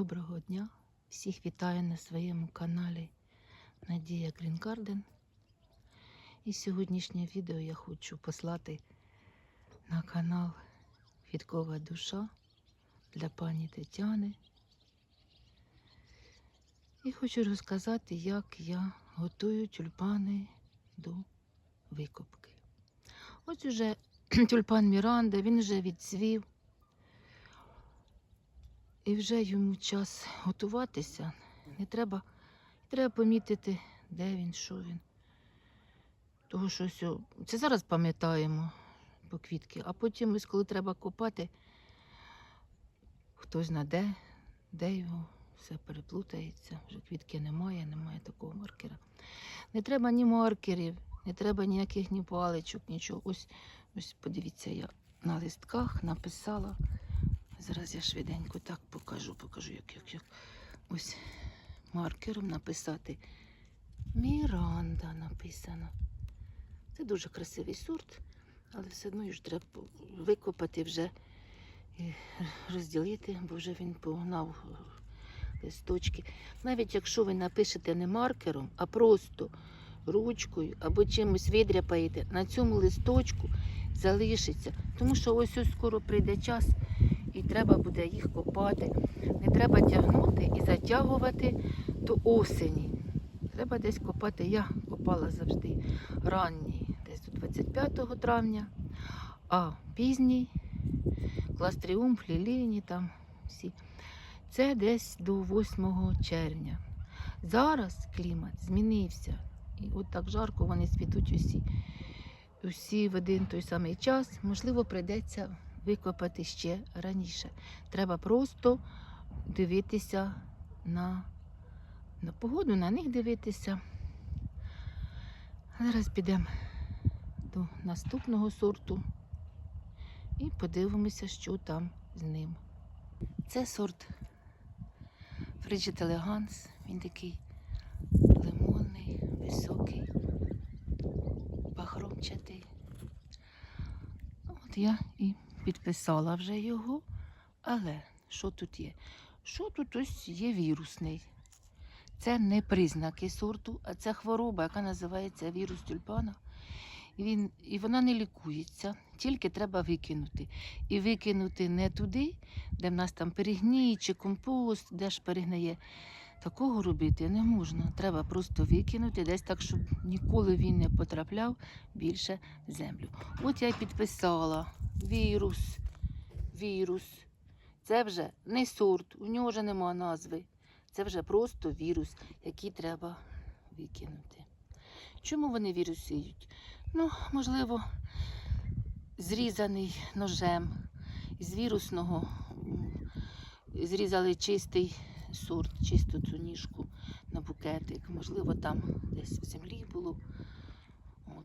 Доброго дня! Всіх вітаю на своєму каналі Надія Грінгарден. І сьогоднішнє відео я хочу послати на канал Квіткова душа для пані Тетяни. І хочу розказати, як я готую тюльпани до викопки. Ось уже тюльпан Міранда, він вже відцвів. І вже йому час готуватися. Не треба, треба помітити, де він, що він. Того, що все. Це зараз пам'ятаємо по квітки, а потім, ось коли треба копати, хтось зна де, де його, все переплутається. Вже квітки немає, немає такого маркера. Не треба ні маркерів, не треба ніяких ні паличок, нічого. Ось, ось подивіться, я на листках написала. Зараз я швиденько так покажу, покажу, як, як, як. Ось маркером написати. Міранда написано. Це дуже красивий сорт, але все одно ж треба викопати вже і розділити, бо вже він погнав е, листочки. Навіть якщо ви напишете не маркером, а просто ручкою або чимось видряпаєте, на цьому листочку залишиться. Тому що ось ось скоро прийде час і треба буде їх копати. Не треба тягнути і затягувати до осені. Треба десь копати. Я копала завжди ранній, десь до 25 травня, а пізній клас тріумф, лілійні там всі. Це десь до 8 червня. Зараз клімат змінився. І от так жарко вони світуть усі, усі в один той самий час. Можливо, прийдеться викопати ще раніше. Треба просто дивитися на, на погоду, на них дивитися. Зараз підемо до наступного сорту і подивимося, що там з ним. Це сорт Frigid Elegance. Він такий лимонний, високий, бахромчатий. От я і підписала вже його. Але що тут є? Що тут ось є вірусний? Це не признаки сорту, а це хвороба, яка називається вірус тюльпана. І, він, і вона не лікується, тільки треба викинути. І викинути не туди, де в нас там перегній чи компост, де ж перегниє. Такого робити не можна. Треба просто викинути десь так, щоб ніколи він не потрапляв більше в землю. От я й підписала вірус, вірус. Це вже не сорт, у нього вже нема назви. Це вже просто вірус, який треба викинути. Чому вони вірусують? Ну, можливо, зрізаний ножем з вірусного зрізали чистий сорт, чисту цю ніжку на букетик. Можливо, там десь в землі було.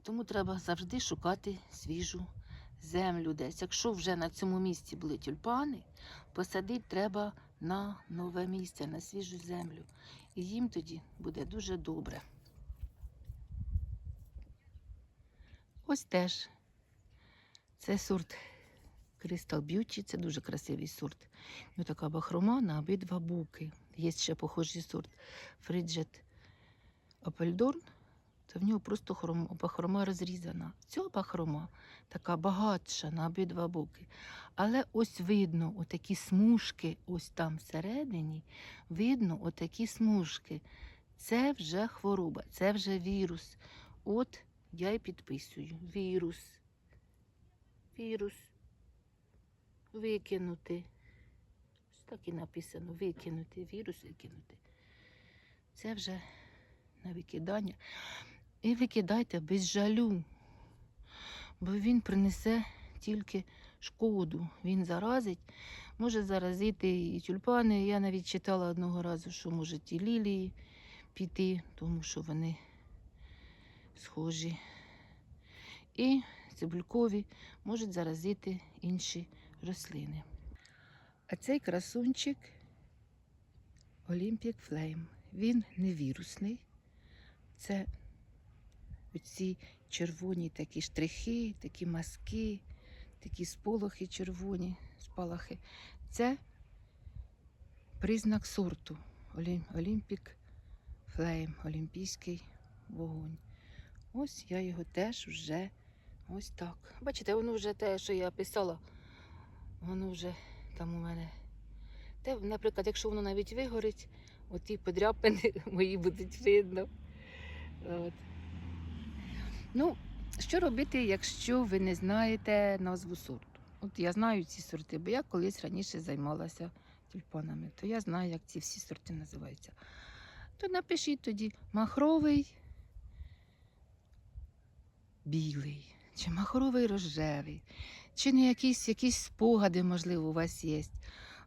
Тому треба завжди шукати свіжу землю десь. Якщо вже на цьому місці були тюльпани, посадити треба на нове місце, на свіжу землю. І їм тоді буде дуже добре. Ось теж це сорт Crystal Beauty, це дуже красивий сорт. Ну, така бахрома на обидва боки. Є ще похожий сорт Frigid Appledorn, то в нього просто хром, бахрома розрізана. Ця бахрома така багатша на обидва боки. Але ось видно отакі смужки, ось там всередині, видно отакі смужки. Це вже хвороба, це вже вірус. От я й підписую. Вірус. Вірус. Викинути. Ось так і написано. Викинути. Вірус викинути. Це вже на викидання. І викидайте без жалю, бо він принесе тільки шкоду. Він заразить, може заразити і тюльпани. Я навіть читала одного разу, що можуть і лілії піти, тому що вони схожі. І цибулькові можуть заразити інші рослини. А цей красунчик Olympic Flame. Він не вірусний. Це оці червоні такі штрихи, такі маски, такі сполохи червоні, спалахи. Це признак сорту. Олімпік Флейм, олімпійський вогонь. Ось я його теж вже ось так. Бачите, воно вже те, що я писала, воно вже там у мене. Те, наприклад, якщо воно навіть вигорить, оті подряпини мої будуть видно. От. Ну, що робити, якщо ви не знаєте назву сорту? От я знаю ці сорти, бо я колись раніше займалася тюльпанами, то я знаю, як ці всі сорти називаються. То напишіть тоді махровий білий, чи махровий рожевий, чи не якісь, якісь спогади, можливо, у вас є.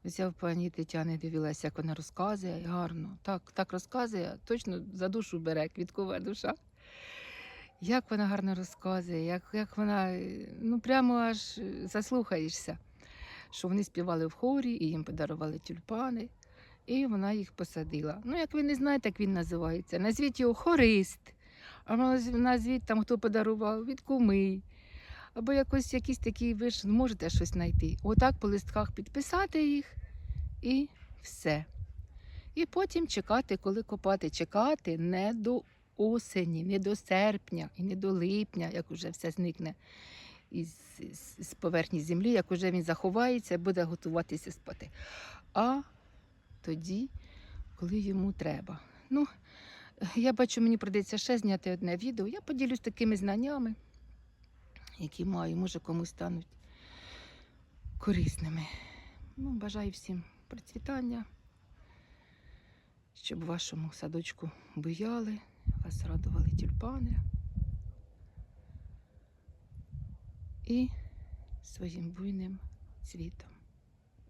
Ось в пані Тетяни дивилася, як вона розказує гарно. Так, так розказує, точно за душу бере квіткова душа. Як вона гарно розказує, як, як вона, ну прямо аж заслухаєшся, що вони співали в хорі і їм подарували тюльпани, і вона їх посадила. Ну, як ви не знаєте, як він називається, назвіть його хорист, а наз- назвіть там, хто подарував, від куми. Або якось якісь такі, ви ж можете щось знайти. Отак по листках підписати їх і все. І потім чекати, коли копати. Чекати не до осені, не до серпня і не до липня, як уже все зникне із, з, з поверхні землі, як уже він заховається, буде готуватися спати. А тоді, коли йому треба. Ну, я бачу, мені прийдеться ще зняти одне відео. Я поділюсь такими знаннями, які маю, може комусь стануть корисними. Ну, бажаю всім процвітання, щоб вашому садочку буяли, вас радували тюльпани. І своїм буйним цвітом.